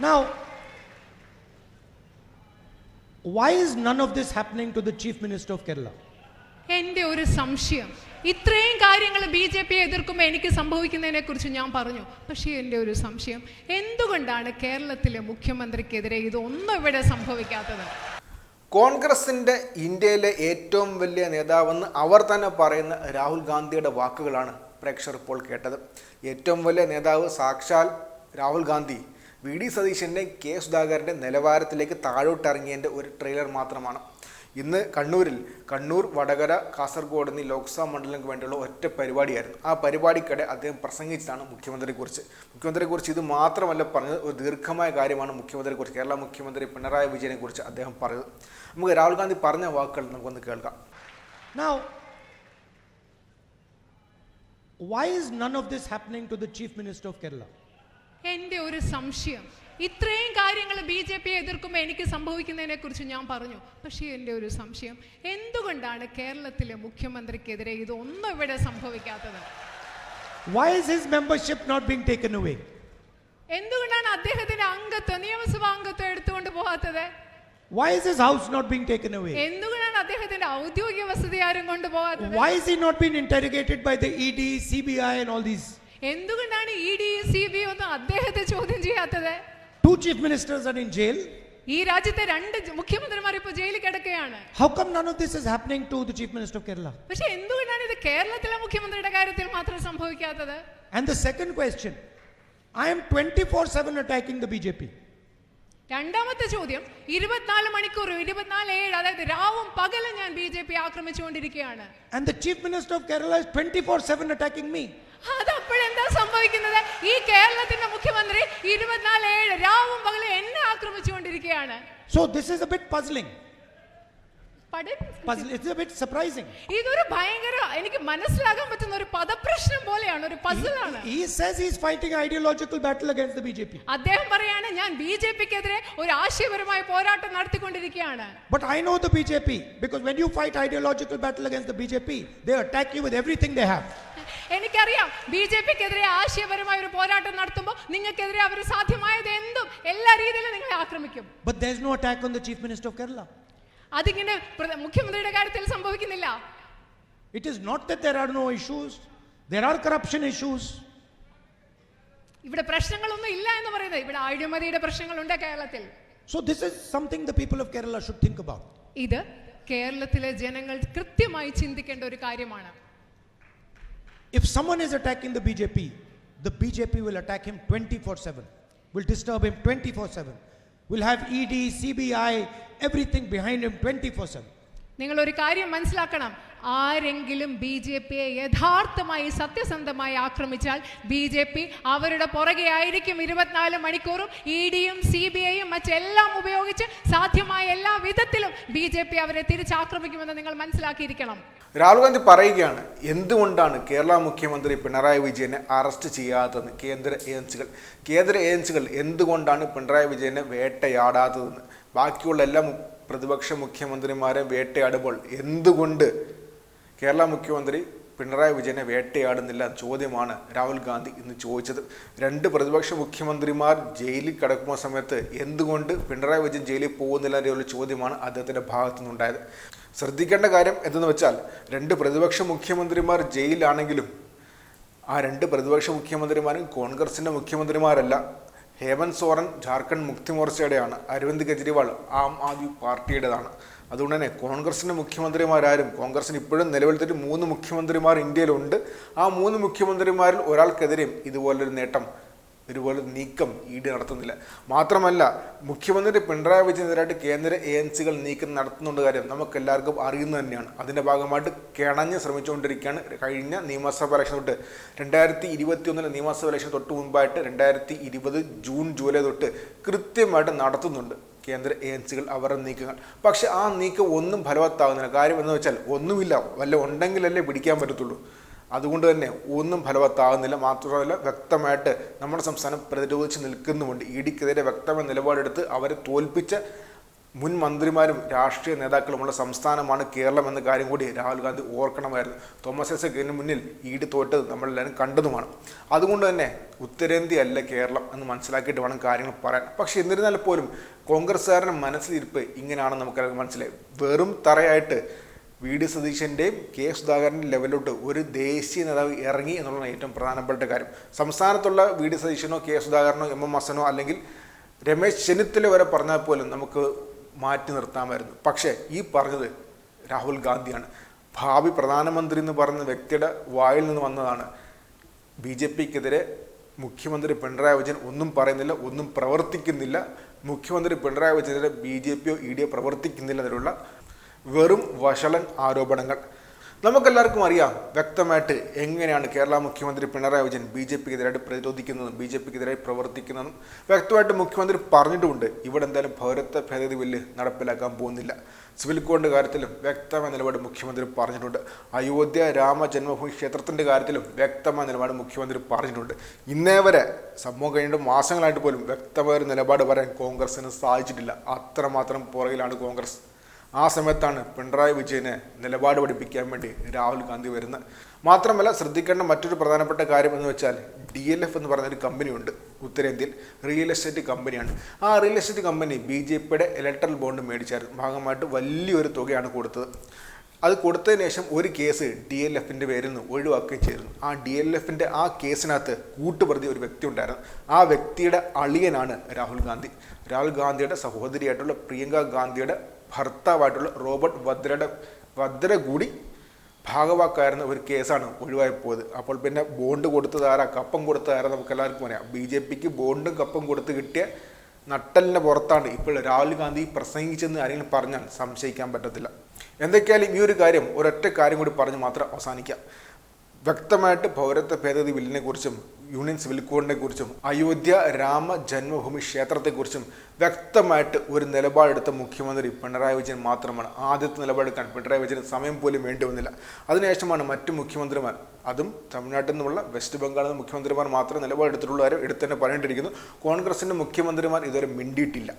Now, why is none of this happening to the Chief Minister of Kerala? എന്റെ ഒരു സംശയം. ഇത്രയും കാര്യങ്ങൾ ബി ജെ പി എതിർക്കുമ്പോൾ എനിക്ക് സംഭവിക്കുന്നതിനെ കുറിച്ച് ഞാൻ പറഞ്ഞു. പക്ഷേ എന്റെ ഒരു സംശയം. എന്തുകൊണ്ടാണ് കേരളത്തിലെ മുഖ്യമന്ത്രിക്കെതിരെ ഇതൊന്നും ഇവിടെ സംഭവിക്കാത്തത്? കോൺഗ്രസിന്റെ ഇന്ത്യയിലെ ഏറ്റവും വലിയ നേതാവെന്ന് അവർ തന്നെ പറയുന്ന രാഹുൽ ഗാന്ധിയുടെ വാക്കുകളാണ് പ്രേക്ഷകർ ഇപ്പോൾ കേട്ടത്. ഏറ്റവും വലിയ നേതാവ് സാക്ഷാൽ രാഹുൽ ഗാന്ധി. വി ഡി സതീശന്റെ കെ സുധാകരന്റെ നിലവാരത്തിലേക്ക് താഴോട്ടിറങ്ങിയതിന്റെ ഒരു ട്രെയിലർ മാത്രമാണ്. ഇന്ന് കണ്ണൂരിൽ കണ്ണൂർ വടകര കാസർഗോഡ് എന്നീ ലോക്സഭാ മണ്ഡലങ്ങൾക്ക് വേണ്ടിയുള്ള ഒറ്റ പരിപാടിയായിരുന്നു. ആ പരിപാടിക്കിടെ അദ്ദേഹം പ്രസംഗിച്ചതാണ് മുഖ്യമന്ത്രിയെക്കുറിച്ച്. മുഖ്യമന്ത്രിയെക്കുറിച്ച് ഇത് മാത്രമല്ല പറഞ്ഞത് ഒരു ദീർഘമായ കാര്യമാണ് മുഖ്യമന്ത്രിയെക്കുറിച്ച്. കേരള മുഖ്യമന്ത്രി പിണറായി വിജയനെക്കുറിച്ച് അദ്ദേഹം പറഞ്ഞത്. നമുക്ക് രാഹുൽ ഗാന്ധി പറഞ്ഞ വാക്കുകൾ നമുക്കൊന്ന് കേൾക്കാം. Now, why none of of happening to the chief minister of Kerala? എന്റെ ഒരു സംശയം ഇത്രയും കാര്യങ്ങൾ ബി ജെ പി എതിർക്കുമ്പോൾ എനിക്ക് സംഭവിക്കുന്നതിനെ കുറിച്ച് ഞാൻ പറഞ്ഞു പക്ഷേ എന്റെ ഒരു സംശയം എന്തുകൊണ്ടാണ് കേരളത്തിലെ മുഖ്യമന്ത്രിക്കെതിരെ ഇതൊന്നും ഇവിടെ സംഭവിക്കാത്തത് Why is his membership not being taken away? എന്തുകൊണ്ടാണ് അദ്ദേഹത്തിന്റെ അംഗത്വം നിയമസഭാ അംഗത്വം എടുത്തുകൊണ്ട് പോകാത്തത് Why is his house not being taken away? എന്തുകൊണ്ടാണ് അദ്ദേഹത്തിന്റെ ഔദ്യോഗിക വസതി ആരും കൊണ്ടുപോകാത്തത് Why is he not being interrogated by the ED, CBI, and all these? എന്തുകൊണ്ടാണ് ഇ ഡി സി ബി ഒന്നും അദ്ദേഹത്തെ ചോദ്യം ചെയ്യാത്തത് two chief ministers in jail. ഈ രാജ്യത്തെ രണ്ട് മുഖ്യമന്ത്രിമാർ ഇപ്പോൾ ജയിലിൽ കിടക്കുകയാണ് how come none of this is happening to the Chief Minister of Kerala? പക്ഷേ എന്തുകൊണ്ടാണ് ഇത് കേരളത്തിലെ മുഖ്യമന്ത്രിയുടെ കാര്യത്തിൽ മാത്രം സംഭവിക്കാത്തത് and the second question I am 24 7 attacking the BJP രണ്ടാമത്തെ ചോദ്യം ഇരുപത്തിനാല് മണിക്കൂർ ഇരുപത്തിനാല് ഏഴ് അതായത് രാവും പകലും ഞാൻ B J P ആക്രമിച്ചുകൊണ്ടിരിക്കുകയാണ് and the chief minister of Kerala is 24 7 attacking me. അത് അപ്പോഴെന്താ സംഭവിക്കുന്നത് ഈ കേരളത്തിന്റെ മുഖ്യമന്ത്രി ഇരുപത്തിനാല് ഏഴ് രാവും പകലും എന്നെ ആക്രമിച്ചുകൊണ്ടിരിക്കുകയാണ് so this is a bit puzzling. A bit surprising. ഇതൊരു ഭയങ്കര എനിക്ക് മനസ്സിലാക്കാൻ പറ്റുന്ന ഒരു പദപ്രശ്നം പോലെയാണ് ഒരു പസിലാണ് he says he's fighting ideological battle against the BJP. അദ്ദേഹം പറയാണ് ഞാൻ ബി ജെ പിക്കെതിരെ ഒരു ആശയപരമായ പോരാട്ടം നടത്തിക്കൊണ്ടിരിക്കുകയാണ് But I know the BJP because when you fight ideological battle against the BJP, they attack you with everything they have. എനിക്കറിയാം B J പിക്കെതിരെ ആശയപരമായ ഒരു പോരാട്ടം നടത്തുമ്പോൾ നിങ്ങൾക്കെതിരെ അവർ സാധ്യമായത് എന്തും എല്ലാ രീതിയിലും നിങ്ങളെ ആക്രമിക്കും But there's no attack on the Chief Minister of Kerala. അതിങ്ങനെ മുഖ്യമന്ത്രിയുടെ കാര്യത്തിൽ സംഭവിക്കുന്നില്ല. It is not that there are no issues there are corruption issues ഇവിടെ പ്രശ്നങ്ങളൊന്നും ഇല്ല എന്ന് പറയുന്നത്. ഇവിടെ അഴിമതിയുടെ പ്രശ്നങ്ങളുണ്ട് കേരളത്തിൽ. So this is something the people of Kerala should think about ഇത് കേരളത്തിലെ ജനങ്ങൾ കൃത്യമായി ചിന്തിക്കേണ്ട ഒരു കാര്യമാണ്. If someone is attacking the BJP the BJP will attack him twenty four seven will disturb him twenty four seven will have E ED, CBI, everything behind him 24 7. നിങ്ങൾ ഒരു കാര്യം മനസ്സിലാക്കണം ആരെങ്കിലും ബി ജെ പിയെ യഥാർത്ഥമായി സത്യസന്ധമായി ആക്രമിച്ചാൽ ബി ജെ പി അവരുടെ പുറകെ ആയിരിക്കും ഇരുപത്തിനാല് മണിക്കൂറും ഇ ഡിയും സി ബി ഐയും മറ്റെല്ലാം ഉപയോഗിച്ച് സാധ്യമായ എല്ലാ വിധത്തിലും ബി ജെ പി അവരെ തിരിച്ചാക്രമിക്കുമെന്ന് നിങ്ങൾ മനസ്സിലാക്കിയിരിക്കണം. രാഹുൽ ഗാന്ധി പറയുകയാണ് എന്തുകൊണ്ടാണ് കേരള മുഖ്യമന്ത്രി പിണറായി വിജയനെ അറസ്റ്റ് ചെയ്യാത്തതെന്ന്? കേന്ദ്ര ഏജൻസികൾ കേന്ദ്ര ഏജൻസികൾ എന്തുകൊണ്ടാണ് പിണറായി വിജയനെ വേട്ടയാടാത്തതെന്ന്? ബാക്കിയുള്ള എല്ലാ പ്രതിപക്ഷ മുഖ്യമന്ത്രിമാരെ വേട്ടയാടുമ്പോൾ എന്തുകൊണ്ട് കേരള മുഖ്യമന്ത്രി പിണറായി വിജയനെ വേട്ടയാടുന്നില്ല ചോദ്യമാണ് രാഹുൽ ഗാന്ധി ഇന്ന് ചോദിച്ചത്. രണ്ട് പ്രതിപക്ഷ മുഖ്യമന്ത്രിമാർ ജയിലിൽ കിടക്കുന്ന സമയത്ത് എന്തുകൊണ്ട് പിണറായി വിജയൻ ജയിലിൽ പോകുന്നില്ല എന്നുള്ള ചോദ്യമാണ് അദ്ദേഹത്തിന്റെ ഭാഗത്തു നിന്നുണ്ടായത്. ശ്രദ്ധിക്കേണ്ട കാര്യം എന്തെന്ന് വെച്ചാൽ രണ്ട് പ്രതിപക്ഷ മുഖ്യമന്ത്രിമാർ ജയിലിലാണെങ്കിലും ആ രണ്ട് പ്രതിപക്ഷ മുഖ്യമന്ത്രിമാരും കോൺഗ്രസിന്റെ മുഖ്യമന്ത്രിമാരല്ല. ഹേമന്ത് സോറൻ ജാർഖണ്ഡ് മുക്തി മോർച്ചയുടെയാണ് അരവിന്ദ് കെജ്രിവാൾ ആം ആദ്മി പാർട്ടിയുടേതാണ്. അതുകൊണ്ട് തന്നെ കോൺഗ്രസിന്റെ മുഖ്യമന്ത്രിമാരാരും കോൺഗ്രസിന് ഇപ്പോഴും നിലവിലത്തെ മൂന്ന് മുഖ്യമന്ത്രിമാർ ഇന്ത്യയിലുണ്ട്. ആ മൂന്ന് മുഖ്യമന്ത്രിമാരിൽ ഒരാൾക്കെതിരെയും ഇതുപോലൊരു നേട്ടം ഇതുപോലെ നീക്കം ഇ ഡി നടത്തുന്നില്ല. മാത്രമല്ല മുഖ്യമന്ത്രി പിണറായി വിജയനെതിരായിട്ട് കേന്ദ്ര ഏജൻസികൾ നീക്കം നടത്തുന്നുണ്ട് കാര്യം നമുക്കെല്ലാവർക്കും അറിയുന്നത് തന്നെയാണ്. അതിന്റെ ഭാഗമായിട്ട് കിണഞ്ഞ് ശ്രമിച്ചുകൊണ്ടിരിക്കുകയാണ് കഴിഞ്ഞ നിയമസഭ ഇലക്ഷൻ തൊട്ട്. രണ്ടായിരത്തി ഇരുപത്തി ഒന്നിലെ നിയമസഭ ഇലക്ഷൻ തൊട്ട് മുമ്പായിട്ട് രണ്ടായിരത്തി ഇരുപത് ജൂൺ ജൂലൈ തൊട്ട് കൃത്യമായിട്ട് നടത്തുന്നുണ്ട് കേന്ദ്ര ഏജൻസികൾ അവരുടെ നീക്കങ്ങൾ. പക്ഷേ ആ നീക്കം ഒന്നും ഫലവത്താകുന്നില്ല. കാര്യം എന്ന് വെച്ചാൽ ഒന്നുമില്ല. വല്ല ഉണ്ടെങ്കിലല്ലേ പിടിക്കാൻ പറ്റത്തുള്ളൂ. അതുകൊണ്ട് തന്നെ ഒന്നും ഫലവത്താകുന്നില്ല. മാത്രമല്ല വ്യക്തമായിട്ട് നമ്മുടെ സംസ്ഥാനം പ്രതിരോധിച്ച് നിൽക്കുന്നുമുണ്ട്. ഇ ഡിക്കെതിരെ വ്യക്തമായ നിലപാടെടുത്ത് അവരെ തോൽപ്പിച്ച മുൻ മന്ത്രിമാരും രാഷ്ട്രീയ നേതാക്കളുമുള്ള സംസ്ഥാനമാണ് കേരളം എന്ന കാര്യം കൂടി രാഹുൽ ഗാന്ധി ഓർക്കണമായിരുന്നു. തോമസ് ഐസക്കിന് മുന്നിൽ ഈട് തോറ്റത് നമ്മളെല്ലാവരും കണ്ടതുമാണ്. അതുകൊണ്ട് തന്നെ ഉത്തരേന്ത്യ അല്ല കേരളം എന്ന് മനസ്സിലാക്കിയിട്ട് വേണം കാര്യങ്ങൾ പറയാൻ. പക്ഷേ എന്നിരുന്നാൽ പോലും കോൺഗ്രസ്സുകാരന്റെ മനസ്സിലിരിപ്പ് ഇങ്ങനെയാണെന്ന് നമുക്കെല്ലാം മനസ്സിലായി. വെറും തറയായിട്ട് വി ഡി സതീശന്റെയും കെ സുധാകരന്റെ ലെവലിലോട്ട് ഒരു ദേശീയ നേതാവ് ഇറങ്ങി എന്നുള്ളതാണ് ഏറ്റവും പ്രധാനപ്പെട്ട കാര്യം. സംസ്ഥാനത്തുള്ള വി ഡി സതീശനോ കെ സുധാകരനോ എം എം ഹസനോ അല്ലെങ്കിൽ രമേശ് ചെന്നിത്തല വരെ പറഞ്ഞാൽ പോലും നമുക്ക് മാറ്റി നിർത്താമായിരുന്നു. പക്ഷേ ഈ പറഞ്ഞത് രാഹുൽ ഗാന്ധിയാണ്. ഭാവി പ്രധാനമന്ത്രി എന്ന് പറയുന്ന വ്യക്തിയുടെ വായിൽ നിന്ന് വന്നതാണ്. ബി ജെ പിക്കെതിരെ മുഖ്യമന്ത്രി പിണറായി വിജയൻ ഒന്നും പറയുന്നില്ല ഒന്നും പ്രവർത്തിക്കുന്നില്ല. മുഖ്യമന്ത്രി പിണറായി വിജയനെതിരെ ബി ജെ പിയോ ഇ ഡിയോ പ്രവർത്തിക്കുന്നില്ല എന്നുള്ള വെറും വഷളൻ ആരോപണങ്ങൾ. നമുക്കെല്ലാവർക്കും അറിയാം വ്യക്തമായിട്ട് എങ്ങനെയാണ് കേരള മുഖ്യമന്ത്രി പിണറായി വിജയൻ ബി ജെ പിക്കെതിരായിട്ട് പ്രതിരോധിക്കുന്നതും ബി ജെ പിക്കെതിരായി പ്രവർത്തിക്കുന്നതും വ്യക്തമായിട്ട് മുഖ്യമന്ത്രി പറഞ്ഞിട്ടുമുണ്ട്. ഇവിടെ എന്തായാലും പൗരത്വ ഭേദഗതി ബില്ല് നടപ്പിലാക്കാൻ പോകുന്നില്ല. സിവിൽ കോഡിന്റെ കാര്യത്തിലും വ്യക്തമായ നിലപാട് മുഖ്യമന്ത്രി പറഞ്ഞിട്ടുണ്ട്. അയോധ്യ രാമ ജന്മഭൂമി ക്ഷേത്രത്തിന്റെ കാര്യത്തിലും വ്യക്തമായ നിലപാട് മുഖ്യമന്ത്രി പറഞ്ഞിട്ടുണ്ട്. ഇന്നേ വരെ സംഭവം കഴിഞ്ഞിട്ട് മാസങ്ങളായിട്ട് പോലും വ്യക്തമായ ഒരു നിലപാട് പറയാൻ കോൺഗ്രസിന് സാധിച്ചിട്ടില്ല. അത്രമാത്രം പുറകിലാണ് കോൺഗ്രസ്. ആ സമയത്താണ് പിണറായി വിജയനെ നിലപാട് പഠിപ്പിക്കാൻ വേണ്ടി രാഹുൽ ഗാന്ധി വരുന്നത്. മാത്രമല്ല ശ്രദ്ധിക്കേണ്ട മറ്റൊരു പ്രധാനപ്പെട്ട കാര്യം എന്ന് വെച്ചാൽ ഡി എൽ എഫ് എന്ന് പറഞ്ഞൊരു കമ്പനിയുണ്ട് ഉത്തരേന്ത്യയിൽ റിയൽ എസ്റ്റേറ്റ് കമ്പനിയാണ്. ആ real estate company B J പിയുടെ ഇലക്ട്രൽ ബോണ്ട് മേടിച്ചായിരുന്നു. ഭാഗമായിട്ട് വലിയൊരു തുകയാണ് കൊടുത്തത്. അത് കൊടുത്തതിന് ശേഷം ഒരു കേസ് ഡി എൽ എഫിന്റെ പേരിൽ നിന്ന് ഒഴിവാക്കുകയും ചെയ്തിരുന്നു. ആ ഡി എൽ എഫിന്റെ ആ കേസിനകത്ത് കൂട്ടുപ്രതി ഒരു വ്യക്തി ഉണ്ടായിരുന്നു. ആ വ്യക്തിയുടെ അളിയനാണ് രാഹുൽ ഗാന്ധി. രാഹുൽ ഗാന്ധിയുടെ സഹോദരിയായിട്ടുള്ള പ്രിയങ്ക ഗാന്ധിയുടെ ഭർത്താവായിട്ടുള്ള റോബർട്ട് വദ്രയുടെ വദ്ര കൂടി ഭാഗവാക്കായിരുന്ന ഒരു കേസാണ് ഒഴിവായി പോയത് അപ്പോൾ പിന്നെ ബോണ്ട് കൊടുത്തത് ആരാ? കപ്പം കൊടുത്തത് ആരാ? നമുക്ക് എല്ലാവർക്കും അറിയാം. ബി ജെ പിക്ക് ബോണ്ടും കപ്പം കൊടുത്ത് കിട്ടിയ നട്ടലിന്റെ പുറത്താണ് ഇപ്പോൾ രാഹുൽ ഗാന്ധി പ്രസംഗിച്ചെന്ന് ആരെങ്കിലും പറഞ്ഞാൽ സംശയിക്കാൻ പറ്റത്തില്ല. എന്തൊക്കെയാലും ഈ ഒരു കാര്യം ഒരൊറ്റ കാര്യം കൂടി പറഞ്ഞ് മാത്രം അവസാനിക്കാം. വ്യക്തമായിട്ട് പൗരത്വ ഭേദഗതി ബില്ലിനെ കുറിച്ചും യൂണിയൻ സിവിൽ കോഡിനെ കുറിച്ചും അയോധ്യ രാമ ജന്മഭൂമി ക്ഷേത്രത്തെക്കുറിച്ചും വ്യക്തമായിട്ട് ഒരു നിലപാടെടുത്ത മുഖ്യമന്ത്രി പിണറായി വിജയൻ മാത്രമാണ്. ആദ്യത്തെ നിലപാടെടുക്കാൻ പിണറായി വിജയൻ സമയം പോലും വേണ്ടി വന്നില്ല അതിനുശേഷമാണ് മറ്റു മുഖ്യമന്ത്രിമാർ അതും തമിഴ്നാട്ടിൽ നിന്നുള്ള വെസ്റ്റ് ബംഗാളിൽ നിന്ന് മുഖ്യമന്ത്രിമാർ മാത്രം നിലപാടെടുത്തിട്ടുള്ളവരും എടുത്തു തന്നെ പറയേണ്ടിയിരിക്കുന്നു കോൺഗ്രസിന്റെ മുഖ്യമന്ത്രിമാർ ഇതുവരെ മിണ്ടിയിട്ടില്ല.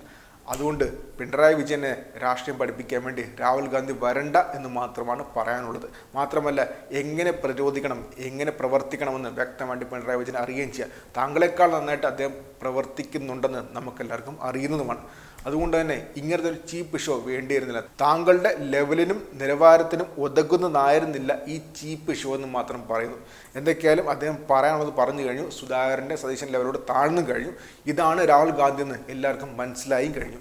അതുകൊണ്ട് പിണറായി വിജയനെ രാഷ്ട്രീയം പഠിപ്പിക്കാൻ വേണ്ടി രാഹുൽ ഗാന്ധി വരണ്ട എന്ന് മാത്രമാണ് പറയാനുള്ളത്. മാത്രമല്ല എങ്ങനെ പ്രതിരോധിക്കണം എങ്ങനെ പ്രവർത്തിക്കണമെന്ന് വ്യക്തമായിട്ട് പിണറായി വിജയൻ അറിയുകയും ചെയ്യുക താങ്കളെക്കാൾ നന്നായിട്ട് അദ്ദേഹം പ്രവർത്തിക്കുന്നുണ്ടെന്ന് നമുക്കെല്ലാവർക്കും അറിയുന്നതുമാണ്. അതുകൊണ്ട് തന്നെ ഇങ്ങനത്തെ ഒരു ചീപ്പ് ഷോ വേണ്ടിയിരുന്നില്ല. താങ്കളുടെ ലെവലിനും നിലവാരത്തിനും ഒതുങ്ങുന്നതായിരുന്നില്ല ഈ ചീപ്പ് ഷോ എന്ന് മാത്രം പറയുന്നു. എന്തൊക്കെയായാലും അദ്ദേഹം പറയാനുള്ളത് പറഞ്ഞു കഴിഞ്ഞു. സുധാകരന്റെ സതീശൻ ലെവലോട് താഴ്ന്നു കഴിഞ്ഞു. ഇതാണ് രാഹുൽ ഗാന്ധി എന്ന് എല്ലാവർക്കും മനസ്സിലായി കഴിഞ്ഞു.